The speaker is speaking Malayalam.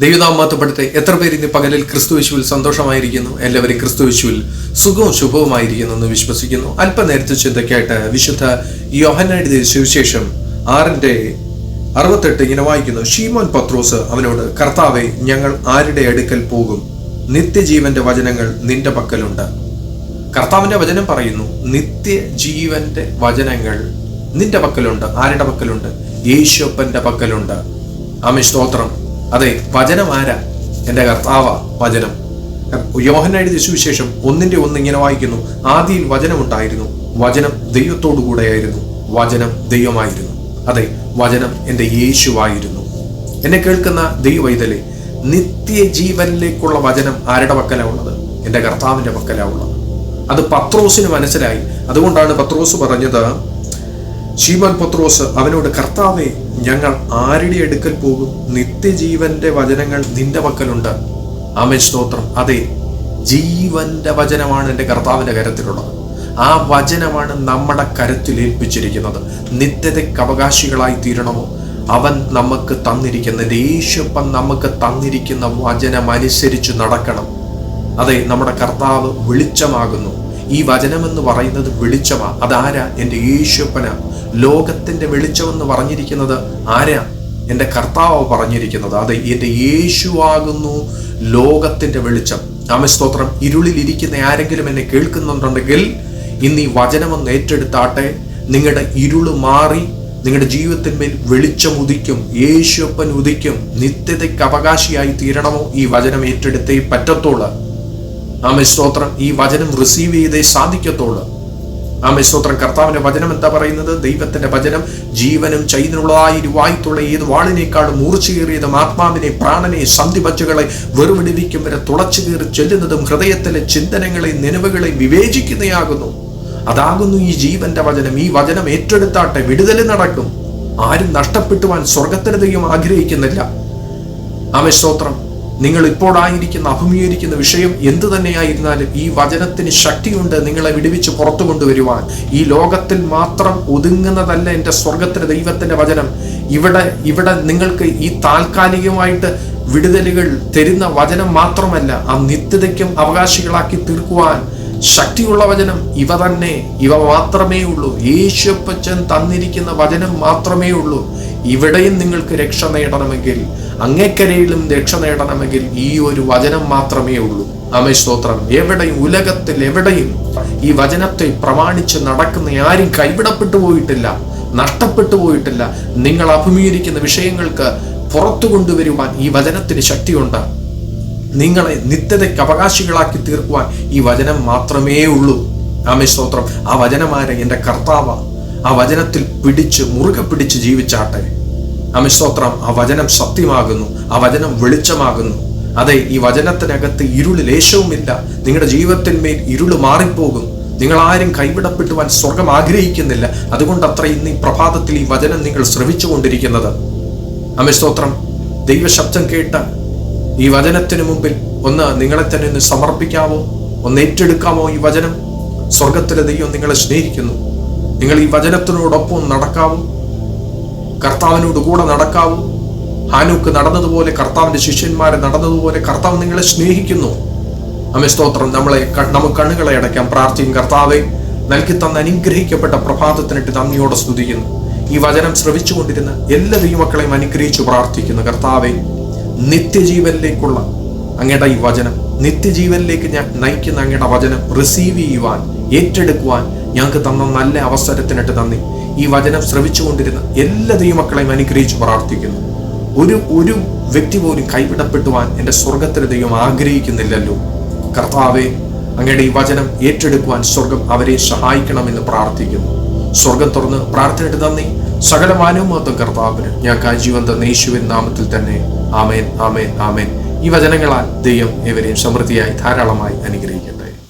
ദൈവനാമത്തപ്പെടുത്തെ എത്ര പേര് ഇന്ന് പകലിൽ ക്രിസ്തുവിശുവിൽ സന്തോഷമായിരിക്കുന്നു? എല്ലാവരും ക്രിസ്തുവിശുവിൽ സുഖവും ശുഭവുമായിരിക്കുന്നു എന്ന് വിശ്വസിക്കുന്നു. അല്പനേരത്തെ ചിന്തയ്ക്കായിട്ട് വിശുദ്ധ യോഹനയുടെ സുവിശേഷം ആറിന്റെ അറുപത്തെട്ട് ഇങ്ങനെ വായിക്കുന്നു. ഷീമോൻ പത്രോസ് അവനോട് കർത്താവെ ഞങ്ങൾ ആരുടെ അടുക്കൽ പോകും? നിത്യജീവന്റെ വചനങ്ങൾ നിന്റെ പക്കലുണ്ട്. കർത്താവിന്റെ വചനം പറയുന്നു നിത്യജീവന്റെ വചനങ്ങൾ നിന്റെ പക്കലുണ്ട്. ആരുടെ പക്കലുണ്ട്? യേശുപ്പന്റെ പക്കലുണ്ട്. ആമേ സ്തോത്രം. അതെ വചനം ആരാ? എന്റെ കർത്താവ വചനം. യോഹന എഴുതിയ സുവിശേഷം ഒന്നിന്റെ ഒന്ന് ഇങ്ങനെ വായിക്കുന്നു. ആദിയിൽ വചനമുണ്ടായിരുന്നു വചനം ദൈവത്തോടു കൂടെയായിരുന്നു. വചനം ദൈവമായിരുന്നു. അതെ വചനം എന്റെ യേശുവായിരുന്നു. എന്നെ കേൾക്കുന്ന ദൈവവൈതലെ നിത്യ ജീവനിലേക്കുള്ള വചനം ആരുടെ പക്കലാ ഉള്ളത് എന്റെ കർത്താവിന്റെ പക്കലാ ഉള്ളത് അത് പത്രോസിന് മനസ്സിലായി. അതുകൊണ്ടാണ് പത്രോസ് പറഞ്ഞത് ശീമോൻ പത്രോസ് അവനോട് കർത്താവെ ഞങ്ങൾ ആരുടെ അടുക്കൽ പോകും? നിത്യജീവന്റെ വചനങ്ങൾ നിന്റെ പക്കലുണ്ട്. ആമേ സ്തോത്രം. അതെ ജീവന്റെ വചനമാണ് എന്റെ കർത്താവിന്റെ കരത്തിലുള്ളത്. ആ വചനമാണ് നമ്മുടെ കരത്തിൽ ഏൽപ്പിച്ചിരിക്കുന്നത്. നിത്യതയ്ക്ക് അവകാശികളായി തീരണമോ? അവൻ നമുക്ക് തന്നിരിക്കുന്ന യേശുപ്പൻ നമുക്ക് തന്നിരിക്കുന്ന വചനം അനുസരിച്ച് നടക്കണം. അതെ നമ്മുടെ കർത്താവ് വെളിച്ചമാകുന്നു. ഈ വചനമെന്ന് പറയുന്നത് വെളിച്ചമാ. അതാരാ? എന്റെ യേശുപ്പന ലോകത്തിന്റെ വെളിച്ചമെന്ന് പറഞ്ഞിരിക്കുന്നത് ആരാ? എന്റെ കർത്താവ് പറഞ്ഞിരിക്കുന്നത്. അതെ എന്റെ യേശുവാകുന്നു ലോകത്തിന്റെ വെളിച്ചം. ആമസ്തോത്രം ഇരുളിലിരിക്കുന്ന ആരെങ്കിലും എന്നെ കേൾക്കുന്നുണ്ടെങ്കിൽ ഇന്ന് ഈ വചനമെന്ന് ഏറ്റെടുത്താട്ടെ. നിങ്ങളുടെ ഇരുൾ മാറി നിങ്ങളുടെ ജീവിതത്തിന്മേൽ വെളിച്ചം ഉദിക്കും യേശുപ്പൻ ഉദിക്കും. നിത്യതയ്ക്ക് അവകാശിയായി തീരണമോ ഈ വചനം ഏറ്റെടുത്തേ പറ്റത്തുള്ളൂ. ആമേ സ്തോത്രം. ഈ വചനം റിസീവ് ചെയ്തേ സാധിക്കത്തുള്ളൂ. ആമെ സ്തോത്രം. കർത്താവിന്റെ വചനം എന്താ പറയുന്നത്? ദൈവത്തിന്റെ വചനം ജീവനും ചൈതനുള്ളതായി ഇരുവായിട്ടുള്ള ഏത് വാളിനേക്കാളും മൂർച്ചയേറിയതും ആത്മാവിനെ പ്രാണനെ സന്ധിപച്ചകളെ വെറുവിടിവിക്കും വരെ തുളച്ചു കയറി ചെല്ലുന്നതും ഹൃദയത്തിലെ ചിന്തനങ്ങളെ നിലവുകളെ വിവേചിക്കുന്നയാകുന്നു. അതാകുന്നു ഈ ജീവന്റെ വചനം. ഈ വചനം ഏറ്റെടുത്താട്ടെ വിടുതൽ നടക്കും. ആരും നഷ്ടപ്പെട്ടുവാൻ സ്വർഗത്തിന് ആഗ്രഹിക്കുന്നില്ല. ആമെ സ്തോത്രം. നിങ്ങൾ ഇപ്പോഴായിരിക്കുന്ന അഭിമുഖീകരിക്കുന്ന വിഷയം എന്തു തന്നെയായിരുന്നാലും ഈ വചനത്തിന് ശക്തിയുണ്ട് നിങ്ങളെ വിടുവിച്ച് പുറത്തു കൊണ്ടുവരുവാൻ. ഈ ലോകത്തിൽ മാത്രം ഒതുങ്ങുന്നതല്ല എന്റെ സ്വർഗത്തിന് ദൈവത്തിന്റെ വചനം. ഇവിടെ ഇവിടെ നിങ്ങൾക്ക് ഈ താൽക്കാലികമായിട്ട് വിടുതലുകൾ തരുന്ന വചനം മാത്രമല്ല ആ നിത്യതയ്ക്കും അവകാശികളാക്കി തീർക്കുവാൻ ശക്തിയുള്ള വചനം ഇവ തന്നെ. ഇവ മാത്രമേ ഉള്ളൂ. യേശുപ്പച്ചൻ തന്നിരിക്കുന്ന വചനം മാത്രമേ ഉള്ളൂ. ഇവിടെയും നിങ്ങൾക്ക് രക്ഷ നേടണമെങ്കിൽ അങ്ങേക്കരയിലും രക്ഷ നേടണമെങ്കിൽ ഈ ഒരു വചനം മാത്രമേ ഉള്ളൂ. അമേ സ്തോത്രം. എവിടെയും ഉലകത്തിൽ എവിടെയും ഈ വചനത്തെ പ്രമാണിച്ച് നടക്കുന്ന ആരും കൈവിടപ്പെട്ടു പോയിട്ടില്ല നഷ്ടപ്പെട്ടു പോയിട്ടില്ല. നിങ്ങൾ അഭിമുഖീകരിക്കുന്ന വിഷയങ്ങൾക്ക് പുറത്തു കൊണ്ടുവരുവാൻ ഈ വചനത്തിന് ശക്തിയുണ്ട്. നിങ്ങളെ നിത്യതയ്ക്ക് അവകാശികളാക്കി തീർക്കുവാൻ ഈ വചനം മാത്രമേ ഉള്ളൂ. ആമേ സ്തോത്രം. ആ വചനമാരെ എന്റെ കർത്താവ ആ വചനത്തിൽ പിടിച്ച് മുറുകെ പിടിച്ച് ജീവിച്ചാട്ടെ. ആമേ സ്തോത്രം ആ വചനം സത്യമാകുന്നു ആ വചനം വെളിച്ചമാകുന്നു. അതെ ഈ വചനത്തിനകത്ത് ഇരുൾ ലേശവുമില്ല. നിങ്ങളുടെ ജീവിതത്തിന്മേൽ ഇരുൾ മാറിപ്പോകും. നിങ്ങൾ ആരും കൈവിടപ്പെട്ടുവാൻ സ്വർഗം ആഗ്രഹിക്കുന്നില്ല. അതുകൊണ്ട് അത്ര ഇന്ന് ഈ പ്രഭാതത്തിൽ ഈ വചനം നിങ്ങൾ ശ്രവിച്ചു കൊണ്ടിരിക്കുന്നത് ആമേ സ്തോത്രം ദൈവശബ്ദം കേട്ട ഈ വചനത്തിന് മുമ്പിൽ ഒന്ന് നിങ്ങളെ തന്നെ ഒന്ന് സമർപ്പിക്കാമോ ഒന്ന് ഏറ്റെടുക്കാമോ ഈ വചനം? സ്വർഗത്തിലെ ദൈവം നിങ്ങളെ സ്നേഹിക്കുന്നു. നിങ്ങൾ ഈ വചനത്തിനോടൊപ്പം നടക്കാവൂ. കർത്താവിനോട് കൂടെ നടക്കാവൂ. ഹാനൂക്ക് നടന്നതുപോലെ കർത്താവിന്റെ ശിഷ്യന്മാരെ നടന്നതുപോലെ കർത്താവ് നിങ്ങളെ സ്നേഹിക്കുന്നു. അമ്മ സ്തോത്രം. നമ്മളെ നമുക്ക് കണ്ണുകളെ അടയ്ക്കാം. പ്രാർത്ഥിക്കും. കർത്താവെ നൽകി തന്ന അനുഗ്രഹിക്കപ്പെട്ട പ്രഭാതത്തിനിട്ട് നന്ദിയോടെ സ്തുതിക്കുന്നു. ഈ വചനം ശ്രവിച്ചുകൊണ്ടിരുന്ന എല്ലാ ദൈവമക്കളെയും അനുഗ്രഹിച്ചു പ്രാർത്ഥിക്കുന്നു. കർത്താവെ നിത്യജീവനിലേക്കുള്ള അങ്ങയുടെ ഈ വചനം നിത്യജീവനിലേക്ക് ഞാൻ നയിക്കുന്ന അങ്ങയുടെ വചനം റിസീവ് ചെയ്യുവാൻ ഏറ്റെടുക്കുവാൻ ഞങ്ങൾക്ക് തന്ന നല്ല അവസരത്തിനിട്ട് നന്ദി. ഈ വചനം ശ്രവിച്ചുകൊണ്ടിരുന്ന എല്ലാ ദൈവമക്കളെയും അനുഗ്രഹിച്ചു പ്രാർത്ഥിക്കുന്നു. ഒരു ഒരു വ്യക്തി പോലും കൈവിടപ്പെട്ടുവാൻ എന്റെ സ്വർഗത്തിലെ ദൈവം ആഗ്രഹിക്കുന്നില്ലല്ലോ. കർത്താവെ അങ്ങയുടെ ഈ വചനം ഏറ്റെടുക്കുവാൻ സ്വർഗം അവരെ സഹായിക്കണമെന്ന് പ്രാർത്ഥിക്കുന്നു. സ്വർഗം തുറന്ന് പ്രാർത്ഥനയിട്ട് നന്ദി. സകല മാനവമത്വം കർത്താവിന്. ഞാൻ കാജീവൻ തന്ന നാമത്തിൽ തന്നെ. ആമേൻ ആമേൻ ആമേൻ. ഈ വചനങ്ങളാൽ ദൈവം ഇവരെയും സമൃദ്ധിയായി ധാരാളമായി അനുഗ്രഹിക്കും